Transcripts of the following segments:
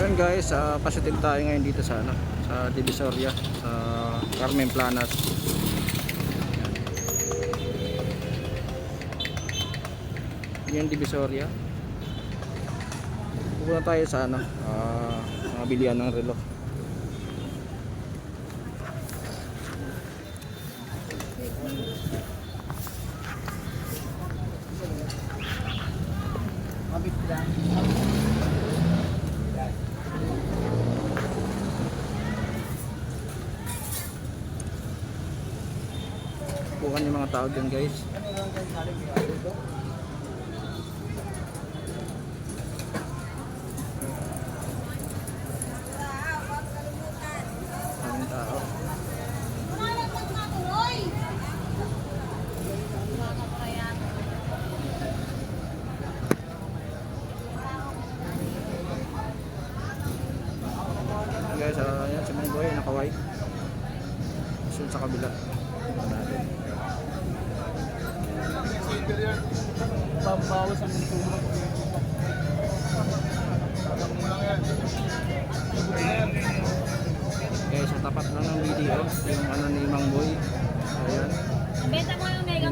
Yun guys, uh, positive tayo ngayon dito sa ano, sa Divisoria, sa Carmen Planas. Yan Divisoria. Pupunta tayo sa ano, ah, mga bilihan ng relo. Bukan yung mga tao dyan guys.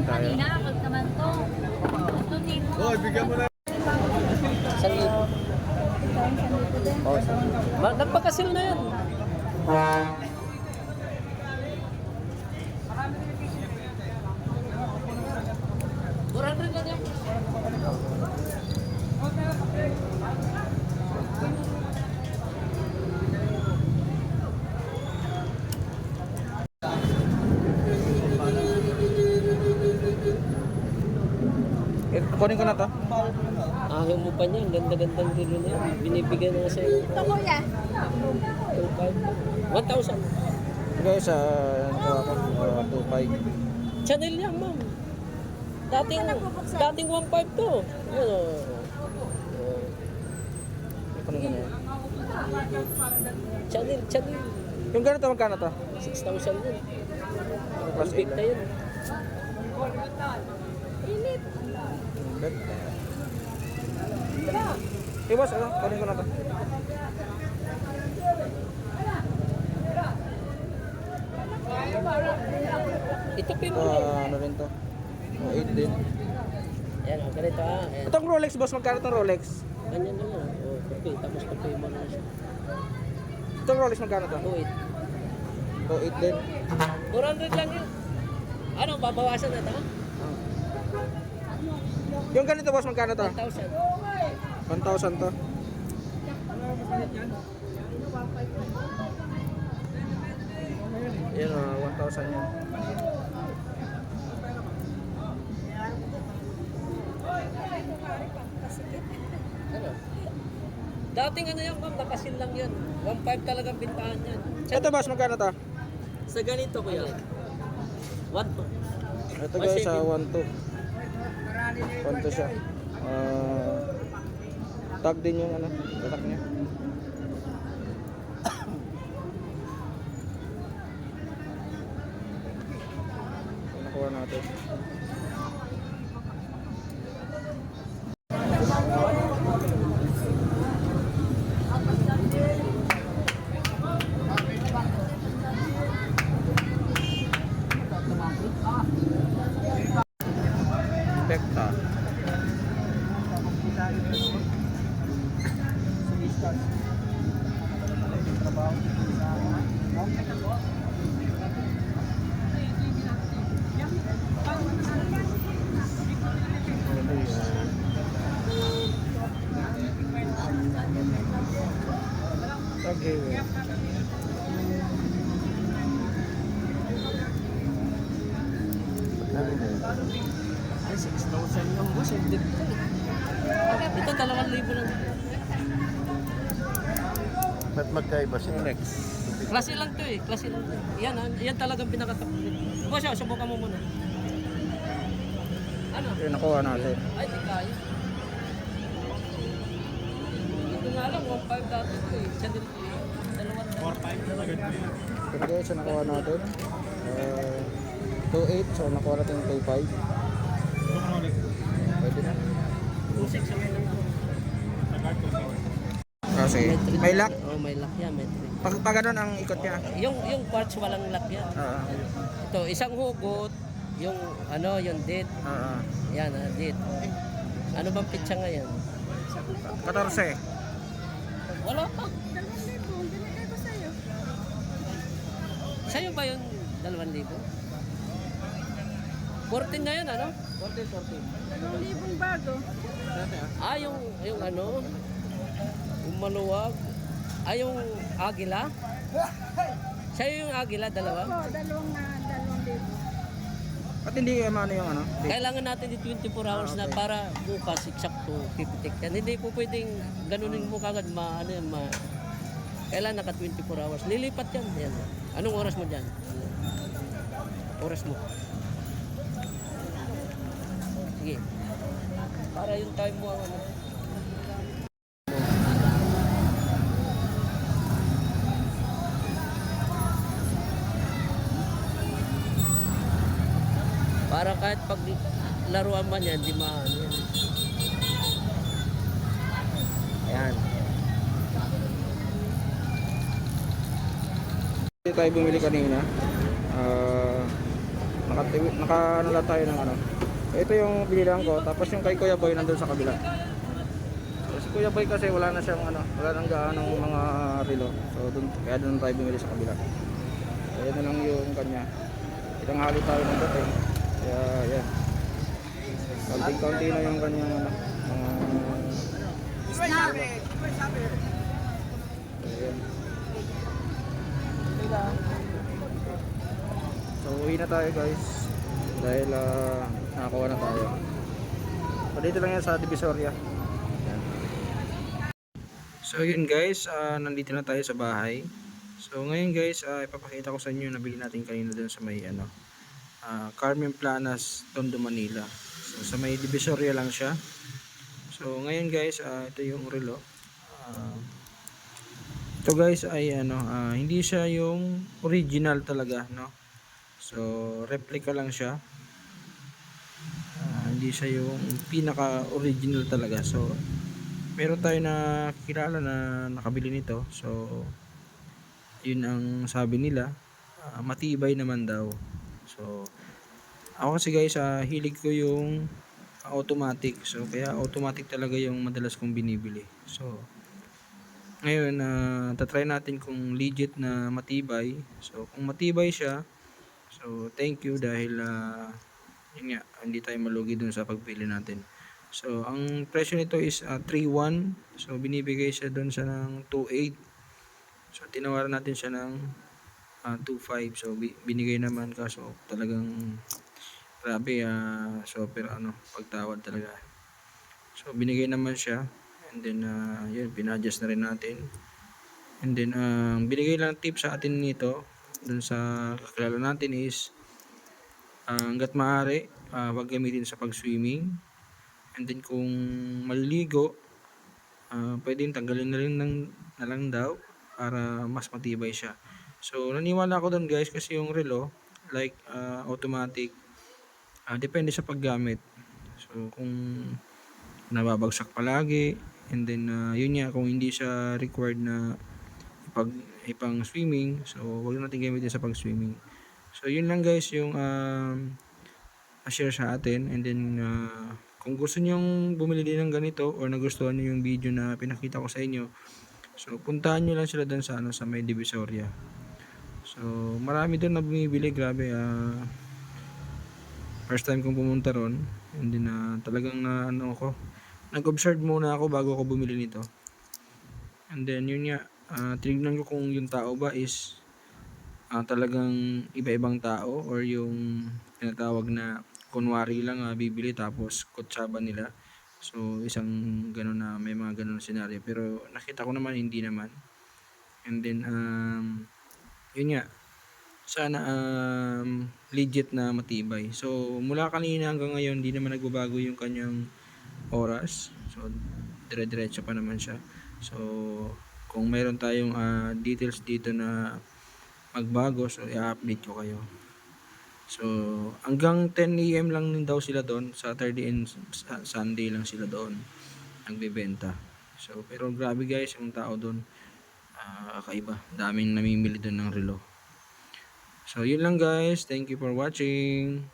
Tayo. kanina, pag naman to. Hoy, bigyan mo na. Isang libo. Oh, nagpakasil na yan. Kunin ko na to. Ayaw mo pa niyan. Ganda-gandang kilo na yan. Binibigyan na sa'yo. Ito kuya. 1,000. Guys, uh, nakuha ko. Uh, 2.5. Chanel yan, ma'am. Dating, dating 1.5 to. Oh. Kunin ko na yan. Chanel, Chanel. Yung ganito, magkano to? 6,000 yun. Plus Complete na yun. Eh, boss, ano? Kunin ko na to. Ito pa yung Uh, ano rin to? Uh, 8 din. Ayan, oh, ganito ah. Ayan. Itong Rolex, boss, magkano itong Rolex? Ganyan na lang. Oh, okay. Tapos kapay mo na siya. Itong Rolex, magkano to? 2,800. Oh, 8 din. 400 lang yun. Ano, babawasan na ito? Yung ganito, boss, magkano to? 1,000. 1,000 to. Yan, uh, 1,000 yan. Ano? Dating ano yan, ma'am, nakasil lang yan. 1.5 talagang bintahan yan. Ito, boss, magkano to? Sa ganito, kuya. 1 to. Ito guys, uh, 1,2. 1,2 siya. Uh, tag din yung ano, tatak niya. Nakuha natin. Ito, 2,000 lang. Ba't magkaiba siya? Next. Klase lang to eh. Klase lang to. Yan, ah, yan talagang pinakatak. Boss, oh, subukan mo muna. Ano? Yung nakuha natin. Ay, di kaya. Ito nga lang, 1.5 dati to eh. Channel to eh. Dalawang 4.5 Ito guys, so nakuha natin. Uh, 2.8, so nakuha natin yung 2.5. May lock? Oh, may lock yan, metric. Pag, pag ganun ang ikot niya. Yung yung parts walang lock yan. Ah, Ito, isang hugot, yung ano, yung date. ah, ah. Yan, ah, date. Ano bang pitsa ngayon? 14. Wala pa. Sa'yo ba yung 2,000? 14 na yun, ano? 14, 14. bago. Ah, yung, yung ano? Yung maluwag. Ah, yung agila? Sa'yo yung agila, dalawa? dalawang na, dalawang libo. At hindi eh, ano yung ano? Kailangan natin di 24 hours na para bukas eksakto pipitik yan. Hindi po pwedeng ganunin mo kagad ma ano yan, ma kailangan naka 24 hours. Lilipat yan. yan. Anong oras mo diyan? Oras mo. Sige. Para yung time mo ang ano. Para kahit pag laruan man yan, di ma ano yan. Ayan. Hindi tayo bumili kanina. Ah, naka, naka ano lang tayo ng ano. Ito yung bilihan ko, tapos yung kay Kuya Boy nandun sa kabila. So, si Kuya Boy kasi wala na siyang ano, wala nang gaanong mga relo. So dun, kaya doon tayo bumili sa kabila. Kaya na lang yung kanya. Ilang hali tayo ng dating. Kaya yan. Kaunting-kaunti na yung kanyang ano, mga. So uwi na tayo guys dahil ah, nakakuha na tayo. So dito lang yan sa Divisoria. So yun guys, ah, nandito na tayo sa bahay. So ngayon guys, ah, ipapakita ko sa inyo yung nabili natin kanina doon sa may ano, ah, Carmen Planas, Tondo, Manila. So sa may Divisoria lang siya. So ngayon guys, ah, ito yung relo. Ah, ito guys ay ano, ah, hindi siya yung original talaga, no? So replica lang siya. Ah, hindi siya yung pinaka original talaga. So meron tayo na kilala na nakabili nito. So yun ang sabi nila, ah, matibay naman daw. So ako kasi guys, ah, hilig ko yung automatic. So kaya automatic talaga yung madalas kong binibili. So ngayon, uh, tatry natin kung legit na matibay. So, kung matibay siya, so thank you dahil uh, yun nga, hindi tayo malugi dun sa pagpili natin. So, ang presyo nito is uh, 3.1. So, binibigay siya dun sa ng 2.8. So, tinawaran natin siya ng uh, 2.5. So, bi- binigay naman kaso talagang grabe, uh, super ano, pagtawad talaga. So, binigay naman siya. And then, uh, yun, pinadjust na rin natin. And then, ang binigay lang tip sa atin nito, dun sa kakilala natin is, uh, hanggat maaari, uh, wag gamitin sa pag-swimming. And then, kung maliligo, uh, pwedeng tanggalin na rin ng, na lang daw para mas matibay siya. So, naniwala ako doon guys kasi yung relo, like uh, automatic, uh, depende sa paggamit. So, kung nababagsak palagi, and then uh, yun nga kung hindi siya required na ipag ipang swimming so wag natin gamitin sa pag swimming so yun lang guys yung um, share sa atin and then uh, kung gusto niyo bumili din ng ganito or nagustuhan niyo yung video na pinakita ko sa inyo so puntahan niyo lang sila doon sa ano sa may Divisoria so marami doon na bumibili grabe ah first time kong pumunta ron and then uh, talagang na ano ako nag-observe muna ako bago ako bumili nito. And then yun nga, uh, tinignan ko kung yung tao ba is ah, talagang iba-ibang tao or yung tinatawag na kunwari lang ah, bibili tapos kutsaba nila. So isang ganun na may mga ganun na senaryo pero nakita ko naman hindi naman. And then um, yun nga sana um, legit na matibay. So mula kanina hanggang ngayon hindi naman nagbabago yung kanyang oras. So, dire-diretso pa naman siya. So, kung mayroon tayong ah, details dito na magbago, so i-update ko kayo. So, hanggang 10 a.m. lang din daw sila doon. Saturday and Sunday lang sila doon nagbebenta. So, pero grabe guys, yung tao doon, ah, kakaiba. Daming namimili doon ng relo. So, yun lang guys. Thank you for watching.